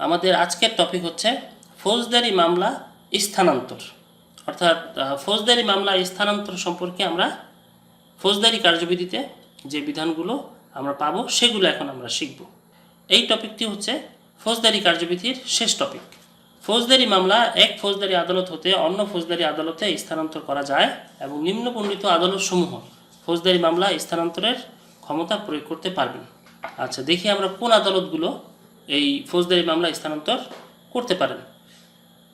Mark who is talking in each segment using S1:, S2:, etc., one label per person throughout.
S1: আমাদের আজকের টপিক হচ্ছে ফৌজদারি মামলা স্থানান্তর। অর্থাৎ ফৌজদারি মামলা স্থানান্তর সম্পর্কে আমরা ফৌজদারি কার্যবিধিতে যে বিধানগুলো আমরা পাবো, সেগুলো এখন আমরা শিখব। এই টপিকটি হচ্ছে ফৌজদারি কার্যবিধির শেষ টপিক ফৌজদারি মামলা এক ফৌজদারি আদালত হতে অন্য ফৌজদারি আদালতে স্থানান্তর করা যায় এবং নিম্নবর্ণিত আদালতসমূহ ফৌজদারি মামলা স্থানান্তরের ক্ষমতা প্রয়োগ করতে পারবেন। আচ্ছা দেখি আমরা কোন আদালতগুলো এই ফৌজদারি মামলা স্থানান্তর করতে পারেন।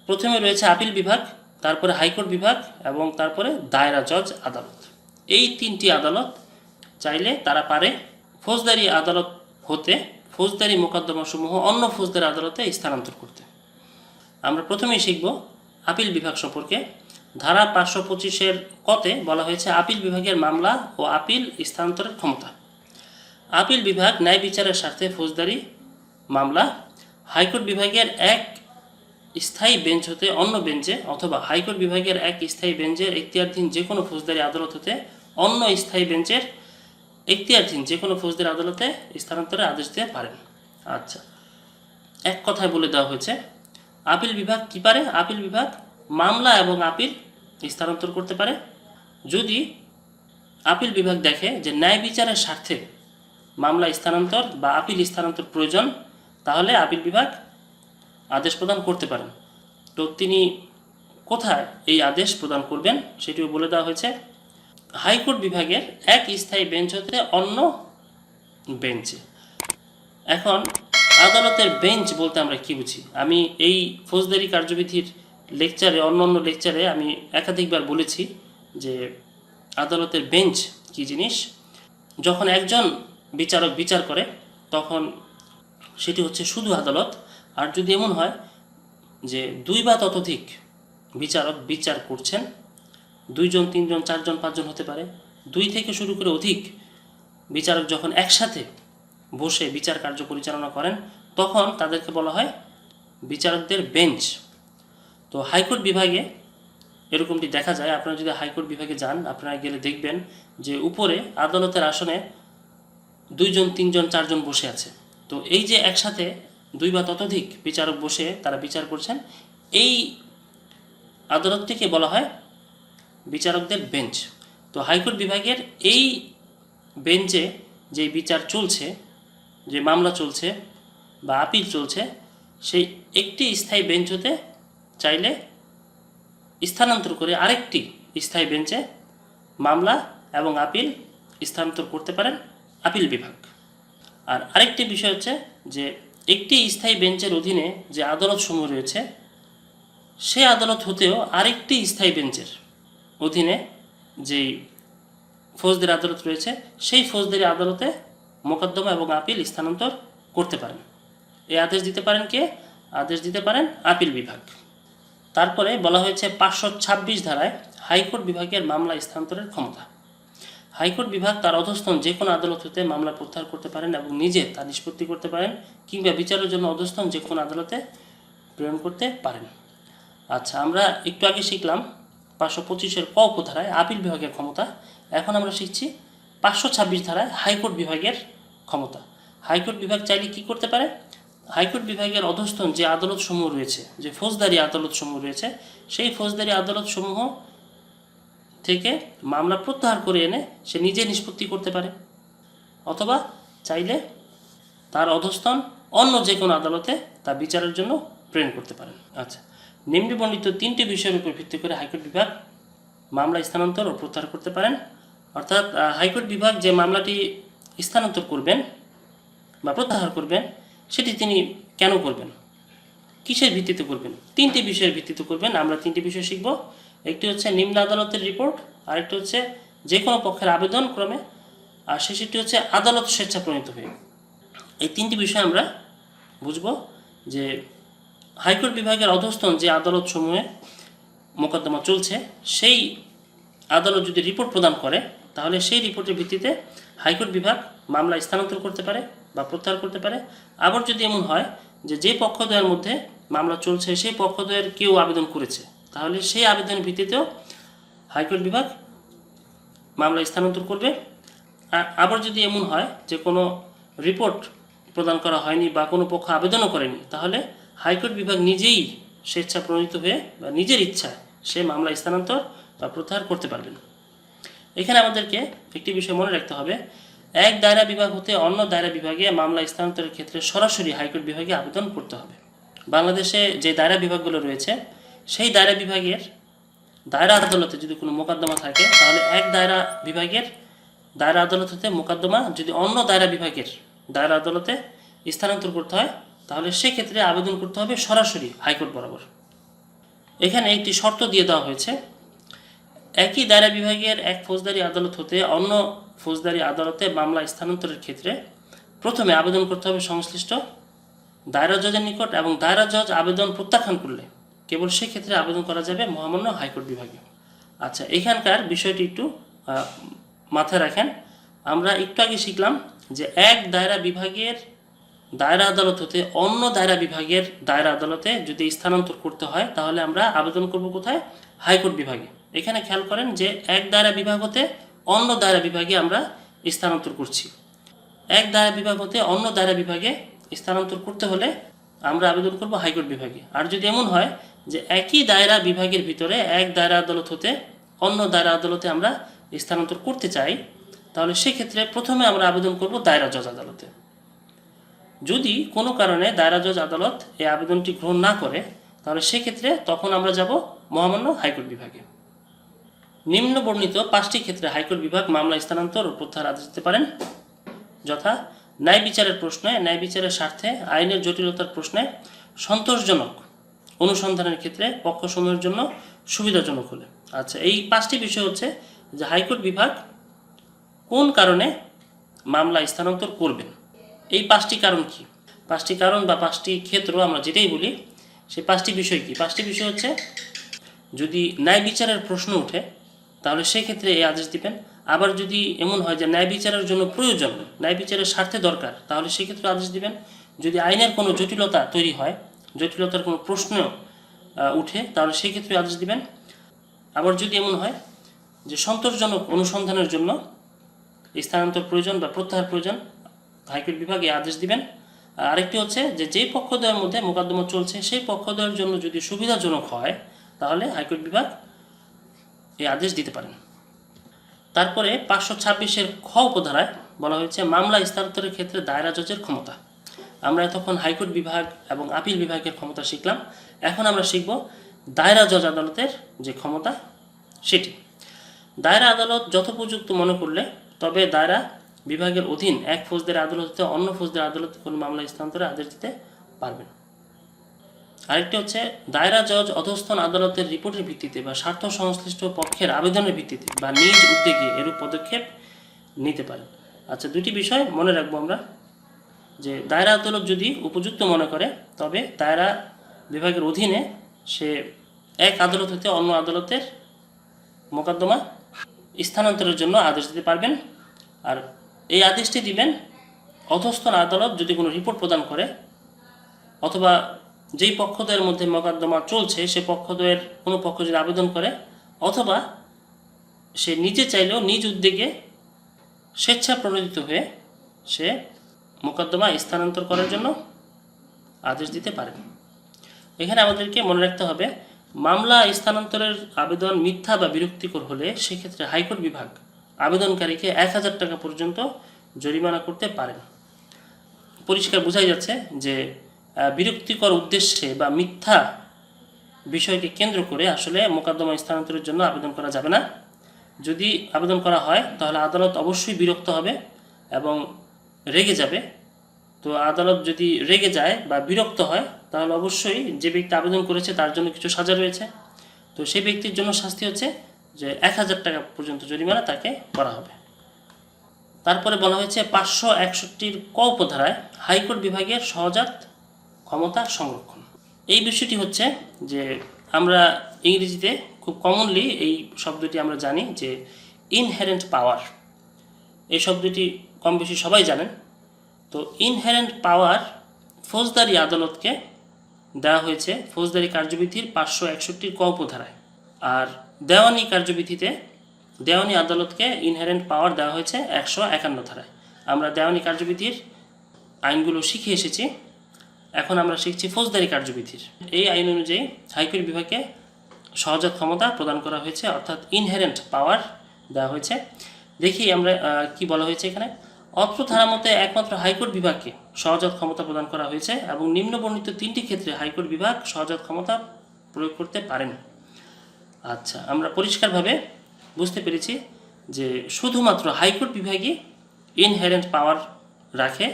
S1: প্রথমে রয়েছে আপিল বিভাগ, তারপরে হাইকোর্ট বিভাগ এবং তারপরে দায়রা জজ আদালত। এই তিনটি আদালত চাইলে তারা পারে ফৌজদারি আদালত হতে ফৌজদারি মোকদ্দমাসমূহ অন্য ফৌজদারি আদালতে স্থানান্তর করতে। আমরা প্রথমেই শিখব আপিল বিভাগ সম্পর্কে। ধারা পাঁচশো পঁচিশের কতে বলা হয়েছে আপিল বিভাগের মামলা ও আপিল স্থানান্তরের ক্ষমতা। আপিল বিভাগ ন্যায় বিচারের স্বার্থে ফৌজদারি মামলা হাইকোর্ট বিভাগের এক স্থায়ী বেঞ্চ হতে অন্য বেঞ্চে অথবা হাইকোর্ট বিভাগের এক স্থায়ী বেঞ্চের এখতিয়ারধীন যে কোনো ফৌজদারি আদালত হতে অন্য স্থায়ী বেঞ্চের এখতিয়ারধীন যে কোনো ফৌজদারি আদালতে স্থানান্তরের আদেশ দিতে পারেন। আচ্ছা এক কথায় বলে দেওয়া হয়েছে, আপিল বিভাগ কি পারে? আপিল বিভাগ মামলা এবং আপিল স্থানান্তর করতে পারে। যদি আপিল বিভাগ দেখে যে ন্যায় বিচারের স্বার্থে মামলা স্থানান্তর বা আপিল স্থানান্তর প্রয়োজন তাহলে আপিল বিভাগ আদেশ প্রদান করতে পারেন তো তিনি কোথায় এই আদেশ প্রদান করবেন সেটিও বলে দেওয়া হয়েছে। হাইকোর্ট বিভাগের এক স্থায়ী বেঞ্চ হতে অন্য বেঞ্চে। এখন আদালতের বেঞ্চ বলতে আমরা কি বুঝি? আমি এই ফৌজদারি কার্যবিধির লেকচারে, অন্য অন্য লেকচারে আমি একাধিকবার বলেছি যে আদালতের বেঞ্চ কি জিনিস? যখন একজন বিচারক বিচার করে, তখন সেটি হচ্ছে শুধু আদালত। আর যদি এমন হয় যে দুই বা ততোধিক বিচারক বিচার করছেন, দুইজন, তিনজন, চারজন, পাঁচজন হতে পারে, দুই থেকে শুরু করে অধিক বিচারক যখন একসাথে বসে বিচার কার্য পরিচালনা করেন, তখন তাদেরকে বলা হয় বিচারকদের বেঞ্চ। তো হাইকোর্ট বিভাগে এরকমটি দেখা যায়। আপনারা যদি হাইকোর্ট বিভাগে যান, আপনারা গেলে দেখবেন যে উপরে আদালতের আসনে দুইজন, তিনজন, চারজন বসে আছে। তো এই যে একসাথে দুই বা ততোধিক বিচারক বসে তারা বিচার করছেন, এই আদালতটিকে বলা হয় বিচারকদের বেঞ্চ। তো হাইকোর্ট বিভাগের এই বেঞ্চে যে বিচার চলছে, যে মামলা চলছে বা আপিল চলছে, সেই একটি স্থায়ী বেঞ্চ হতে চাইলে স্থানান্তর করে আরেকটি স্থায়ী বেঞ্চে মামলা এবং আপিল স্থানান্তর করতে পারেন আপিল বিভাগ। আর আরেকটি বিষয় হচ্ছে যে একটি স্থায়ী বেঞ্চের অধীনে যে আদালতসমূহ রয়েছে সে আদালত হতেও আরেকটি স্থায়ী বেঞ্চের অধীনে যেই ফৌজদারি আদালত রয়েছে, সেই ফৌজদারি আদালতে মোকদ্দমা এবং আপিল স্থানান্তর করতে পারেন। এই আদেশ দিতে পারেন কে? আদেশ দিতে পারেন আপিল বিভাগ। তারপরে বলা হয়েছে পাঁচশো ছাব্বিশ ধারায় হাইকোর্ট বিভাগের মামলা স্থানান্তরের ক্ষমতা। হাইকোর্ট বিভাগ তার অধস্থন যে কোনো আদালত হতে মামলা প্রত্যাহার করতে পারেন এবং নিজে তা নিষ্পত্তি করতে পারেন কিংবা বিচারের জন্য অধস্থন যে কোনো আদালতে প্রেরণ করতে পারেন। আচ্ছা আমরা একটু আগে শিখলাম পাঁচশো পঁচিশের ক উপধারায় আপিল বিভাগের ক্ষমতা। এখন আমরা শিখছি পাঁচশো ছাব্বিশ ধারায় হাইকোর্ট বিভাগের ক্ষমতা। হাইকোর্ট বিভাগ চাইলে কি করতে পারে? হাইকোর্ট বিভাগের অধস্থন যে আদালতসমূহ রয়েছে, যে ফৌজদারি আদালতসমূহ রয়েছে, সেই ফৌজদারি আদালতসমূহ থেকে মামলা প্রত্যাহার করে এনে সে নিজে নিষ্পত্তি করতে পারে। অথবা চাইলে তার অধস্থন অন্য যে কোনো আদালতে তা বিচারের জন্য প্রেরণ করতে পারেন। আচ্ছা নিম্নবর্ণিত তিনটি বিষয়ের উপর ভিত্তি করে হাইকোর্ট বিভাগ মামলা স্থানান্তর ও প্রত্যাহার করতে পারেন। অর্থাৎ হাইকোর্ট বিভাগ যে মামলাটি স্থানান্তর করবেন বা প্রত্যাহার করবেন, সেটি তিনি কেন করবেন? কিসের ভিত্তিতে করবেন? তিনটি বিষয়ের ভিত্তিতে করবেন। আমরা তিনটি বিষয় শিখব। একটি হচ্ছে নিম্ন আদালতের রিপোর্ট, আরেকটি হচ্ছে যে কোনো পক্ষের আবেদন ক্রমে, আর শেষটি হচ্ছে আদালত স্বেচ্ছা প্রণীত হয়ে। এই তিনটি বিষয় আমরা বুঝব যে হাইকোর্ট বিভাগের অধস্থন যে আদালত সমূহে মোকদ্দমা চলছে, সেই আদালত যদি রিপোর্ট প্রদান করে, তাহলে সেই রিপোর্টের ভিত্তিতে হাইকোর্ট বিভাগ মামলা স্থানান্তর করতে পারে বা প্রত্যাহার করতে পারে। আবার যদি এমন হয় যে যে পক্ষদ্বয়ের মধ্যে মামলা চলছে, সেই পক্ষদ্বয়ের কেউ আবেদন করেছে তাহলে সেই আবেদনের ভিত্তিতেও হাইকোর্ট বিভাগ মামলা স্থানান্তর করবে। আবার যদি এমন হয় যে কোনো রিপোর্ট প্রদান করা হয়নি বা কোনো পক্ষ আবেদনও করেনি, তাহলে হাইকোর্ট বিভাগ নিজেই স্বেচ্ছা প্রণীত হয়ে বা নিজের ইচ্ছা সে মামলা স্থানান্তর বা প্রত্যাহার করতে পারবেন। এখানে আমাদেরকে একটি বিষয় মনে রাখতে হবে। এক দায়রা বিভাগ হতে অন্য দায়রা বিভাগে মামলা স্থানান্তরের ক্ষেত্রে সরাসরি হাইকোর্ট বিভাগে আবেদন করতে হবে। বাংলাদেশে যে দায়রা বিভাগগুলো রয়েছে সেই দায়রা বিভাগের, দায়রা আদালতে যদি কোনো মোকদ্দমা থাকে, তাহলে এক দায়রা বিভাগের দায়রা আদালত হতে মোকদ্দমা, যদি অন্য দায়রা বিভাগের দায়রা আদালতে স্থানান্তর করতে হয়, তাহলে সেক্ষেত্রে আবেদন করতে হবে সরাসরি হাইকোর্ট বরাবর। এখানে একটি শর্ত দিয়ে দেওয়া হয়েছে, একই দায়রা বিভাগের এক ফৌজদারি আদালত হতে অন্য ফৌজদারি আদালতে মামলা স্থানান্তরের ক্ষেত্রে প্রথমে আবেদন করতে হবে সংশ্লিষ্ট দায়রা জজের নিকট এবং দায়রা জজ আবেদন প্রত্যাখ্যান করলে। কেবল সেক্ষেত্রে আবেদন করা যাবে মহামান্য হাইকোর্ট বিভাগে। আচ্ছা এখানকার বিষয়টি একটু মাথায় রাখেন। আমরা একটু আগে শিখলাম যে এক দায়রা বিভাগের দায়রা আদালত হতে অন্য দায়রা বিভাগের দায়রা আদালতে যদি স্থানান্তর করতে হয়, তাহলে আমরা আবেদন করব কোথায়? হাইকোর্ট বিভাগে। এখানে খেয়াল করেন যে এক দায়রা বিভাগ হতে অন্য দায়রা বিভাগে আমরা স্থানান্তর করছি। এক দায়রা বিভাগ হতে অন্য দায়রা বিভাগে স্থানান্তর করতে হলে আমরা আবেদন করব হাইকোর্ট বিভাগে। আর যদি এমন হয় যে একই দায়রা বিভাগের ভিতরে এক দায়রা আদালত হতে অন্য দায়রা আদালতে আমরা স্থানান্তর করতে চাই, তাহলে সেক্ষেত্রে প্রথমে আমরা আবেদন করব দায়রা জজ আদালতে। যদি কোনো কারণে দায়রা জজ আদালত এই আবেদনটি গ্রহণ না করে, তাহলে সেক্ষেত্রে তখন আমরা যাব মহামান্য হাইকোর্ট বিভাগে। নিম্ন বর্ণিত পাঁচটি ক্ষেত্রে হাইকোর্ট বিভাগ মামলা স্থানান্তর ও প্রত্যাহার আদেশ দিতে পারেন। যথা, ন্যায় বিচারের প্রশ্নে, ন্যায় বিচারের স্বার্থে, আইনের জটিলতার প্রশ্নে সন্তোষজনক অনুসন্ধানের ক্ষেত্রে পক্ষসমূহের জন্য সুবিধাজনক হলে। আচ্ছা এই পাঁচটি বিষয় হচ্ছে যে হাইকোর্ট বিভাগ কোন কারণে মামলা স্থানান্তর করবেন এই পাঁচটি কারণ কি? পাঁচটি কারণ বা পাঁচটি ক্ষেত্র আমরা যেটাই বলি সেই পাঁচটি বিষয় কি? পাঁচটি বিষয় হচ্ছে যদি ন্যায় বিচারের প্রশ্ন ওঠে, তাহলে সেক্ষেত্রে এই আদেশ দিবেন। আবার যদি এমন হয় যে ন্যায় বিচারের জন্য প্রয়োজন, ন্যায় বিচারের স্বার্থে দরকার, তাহলে সেক্ষেত্রে আদেশ দিবেন। যদি আইনের কোনো জটিলতা তৈরি হয় জটিলতার কোনো প্রশ্ন উঠে, তাহলে সেক্ষেত্রে আদেশ দিবেন। আবার যদি এমন হয় যে সন্তোষজনক অনুসন্ধানের জন্য স্থানান্তর প্রয়োজন বা প্রত্যাহার প্রয়োজন, হাইকোর্ট বিভাগ আদেশ দিবেন। আর আরেকটি হচ্ছে যে যেই পক্ষদ্বয়ের মধ্যে মোকদ্দমা চলছে, সেই পক্ষদ্বয়ের জন্য যদি সুবিধাজনক হয়, তাহলে হাইকোর্ট বিভাগ এই আদেশ দিতে পারেন। তারপরে পাঁচশো ছাব্বিশের খ উপধারায় বলা হয়েছে, মামলা স্থানান্তরের ক্ষেত্রে দায়রা জজের ক্ষমতা। আমরা এতক্ষণ হাইকোর্ট বিভাগ এবং আপিল বিভাগের ক্ষমতা শিখলাম। এখন আমরা শিখব দায়রা জজ আদালতের যে ক্ষমতা সেটি। দায়রা আদালত যথোপযুক্ত মনে করলে, তবে দায়রা বিভাগের অধীন এক ফৌজদের আদালত অন্য ফৌজদের আদালতে কোনো মামলা স্থানান্তরে আদেশ দিতে পারবেন আরেকটি হচ্ছে, দায়রা জজ অধস্থন আদালতের রিপোর্টের ভিত্তিতে বা স্বার্থ সংশ্লিষ্ট পক্ষের আবেদনের ভিত্তিতে বা নিজ উদ্যোগে এরূপ পদক্ষেপ নিতে পারেন। আচ্ছা দুটি বিষয় মনে রাখব আমরা। যে দায়রা আদালত যদি উপযুক্ত মনে করে, তবে দায়রা বিভাগের অধীনে সে এক আদালত হতে অন্য আদালতের মোকদ্দমা স্থানান্তরের জন্য আদেশ দিতে পারবেন। আর এই আদেশটি দিবেন অধস্থন আদালত যদি কোনো রিপোর্ট প্রদান করে, অথবা যেই পক্ষদ্বয়ের মধ্যে মোকদ্দমা চলছে, সে পক্ষদ্বয়ের কোনো পক্ষ যদি আবেদন করে, অথবা সে নিজে চাইলেও নিজ উদ্যোগে স্বেচ্ছা প্রণোদিত হয়ে সে মোকদ্দমা স্থানান্তর করার জন্য আদেশ দিতে পারেন। এখানে আমাদেরকে মনে রাখতে হবে, মামলা স্থানান্তরের আবেদন মিথ্যা বা বিরক্তিকর হলে সেক্ষেত্রে হাইকোর্ট বিভাগ আবেদনকারীকে এক হাজার টাকা পর্যন্ত জরিমানা করতে পারেন। পরিষ্কার বোঝাই যাচ্ছে যে বিরক্তিকর উদ্দেশ্যে বা মিথ্যা বিষয়কে কেন্দ্র করে আসলে মোকদ্দমা স্থানান্তরের জন্য আবেদন করা যাবে না। যদি আবেদন করা হয়, তাহলে আদালত অবশ্যই বিরক্ত হবে এবং রেগে যাবে। তো আদালত যদি রেগে যায় বা বিরক্ত হয়, তাহলে অবশ্যই যে ব্যক্তি আবেদন করেছে তার জন্য কিছু সাজা রয়েছে। তো সেই ব্যক্তির জন্য শাস্তি হচ্ছে যে এক হাজার টাকা পর্যন্ত জরিমানা তাকে করা হবে। তারপরে বলা হয়েছে পাঁচশো একষট্টির ক উপধারায় হাইকোর্ট বিভাগের সহজাত ক্ষমতা সংরক্ষণ। এই বিষয়টি হচ্ছে যে আমরা ইংরেজিতে খুব কমনলি এই শব্দটি আমরা জানি যে ইনহেরেন্ট পাওয়ার এই শব্দটি কম বেশি সবাই জানেন। তো ইনহেরেন্ট পাওয়ার ফৌজদারি আদালতকে দেওয়া হয়েছে। ফৌজদারি কার্যবিধির পাঁচশো একষট্টির ক উপধারায় আর দেওয়ানি কার্যবিধিতে দেওয়ানি আদালতকে ইনহেরেন্ট পাওয়ার দেওয়া হয়েছে একশো একান্ন ধারায়। আমরা দেওয়ানি কার্যবিধির আইনগুলো শিখে এসেছি। এখন আমরা শিখছি ফৌজদারি কার্যবিধির। এই আইন অনুযায়ী হাইকোর্ট বিভাগে সহজাত ক্ষমতা প্রদান করা হয়েছে, অর্থাৎ ইনহেরেন্ট পাওয়ার দেওয়া হয়েছে। দেখি আমরা কি বলা হয়েছে এখানে? অত্র ধারা মতে একমাত্র হাইকোর্ট বিভাগকে সহজাত ক্ষমতা প্রদান করা হয়েছে এবং নিম্নবর্ণিত তিনটি ক্ষেত্রে হাইকোর্ট বিভাগ সহজাত ক্ষমতা প্রয়োগ করতে পারেন। আচ্ছা আমরা পরিষ্কারভাবে বুঝতে পেরেছি যে শুধুমাত্র হাইকোর্ট বিভাগই ইনহেরেন্ট পাওয়ার রাখে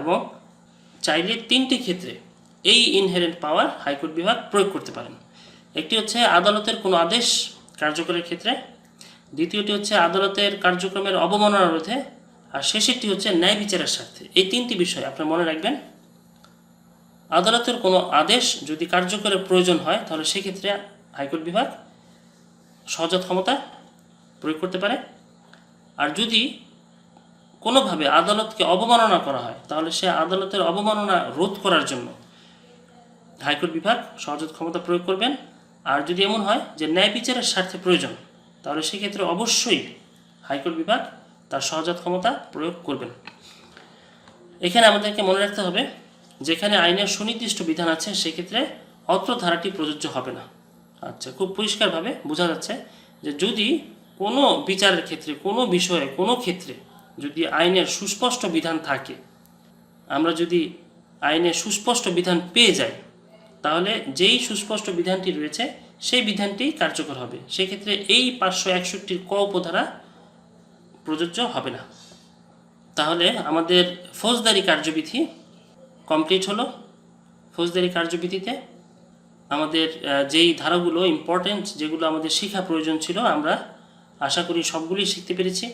S1: এবং চাইলে তিনটি ক্ষেত্রে এই ইনহেরেন্ট পাওয়ার হাইকোর্ট বিভাগ প্রয়োগ করতে পারেন। একটি হচ্ছে আদালতের কোনো আদেশ কার্যকরের ক্ষেত্রে, দ্বিতীয়টি হচ্ছে আদালতের কার্যক্রমের অবমাননা রোধে আর শেষেরটি হচ্ছে ন্যায় বিচারের স্বার্থে। এই তিনটি বিষয় আপনার মনে রাখবেন। আদালতের কোনো আদেশ যদি কার্যকরের প্রয়োজন হয়, তাহলে সেক্ষেত্রে হাইকোর্ট বিভাগ সহজাত ক্ষমতা প্রয়োগ করতে পারে। আর যদি কোনোভাবে আদালতকে অবমাননা করা হয়, তাহলে সে আদালতের অবমাননা রোধ করার জন্য হাইকোর্ট বিভাগ সহজাত ক্ষমতা প্রয়োগ করবেন। আর যদি এমন হয় যে ন্যায় বিচারের স্বার্থে প্রয়োজন, তাহলে সেক্ষেত্রে অবশ্যই হাইকোর্ট বিভাগ তার সহজাত ক্ষমতা প্রয়োগ করবেন। এখানে আমাদেরকে মনে রাখতে হবে, যেখানে আইনের সুনির্দিষ্ট বিধান আছে, সেক্ষেত্রে অত্র ধারাটি প্রযোজ্য হবে না। আচ্ছা খুব পরিষ্কারভাবে বোঝা যাচ্ছে যে যদি কোনো বিচারের ক্ষেত্রে, কোনো বিষয়ে, কোনো ক্ষেত্রে যদি আইনের সুস্পষ্ট বিধান থাকে, আমরা যদি আইনের সুস্পষ্ট বিধান পেয়ে যাই, তাহলে যেই সুস্পষ্ট বিধানটি রয়েছে, সেই বিধানটি কার্যকর হবে। সেক্ষেত্রে এই পাঁচশো একষট্টির ক উপধারা প্রযোজ্য হবে না। তাহলে আমাদের ফৌজদারি কার্যবিধি কমপ্লিট হলো। ফৌজদারি কার্যবিধিতে আমাদের যেই ধারাগুলো ইম্পর্টেন্ট যেগুলো আমাদের শেখা প্রয়োজন ছিল, আমরা আশা করি সবগুলি শিখতে পেরেছি।